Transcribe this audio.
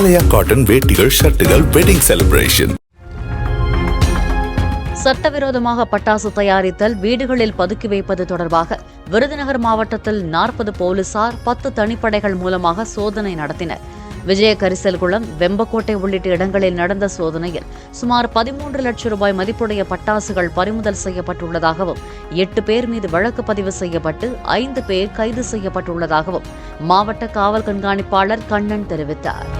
ஆலயா cotton வேட்டிகள் ஷர்ட்டுகள் wedding celebration சட்டவிரோதமாக பட்டாசு தயாரித்தல் வீடுகளில் பதுக்கி வைப்பது தொடர்பாக விருதுநகர் மாவட்டத்தில் நாற்பது போலீசார் பத்து தனிப்படைகள் மூலமாக சோதனை நடத்தினர். விஜய கரிசல்குளம் வெம்பக்கோட்டை உள்ளிட்ட இடங்களில் நடந்த சோதனையில் சுமார் பதிமூன்று லட்சம் ரூபாய் மதிப்புடைய பட்டாசுகள் பறிமுதல் செய்யப்பட்டுள்ளதாகவும் எட்டு பேர் மீது வழக்கு பதிவு செய்யப்பட்டு ஐந்து பேர் கைது செய்யப்பட்டுள்ளதாகவும் மாவட்ட காவல் கண்காணிப்பாளர் கண்ணன் தெரிவித்தார்.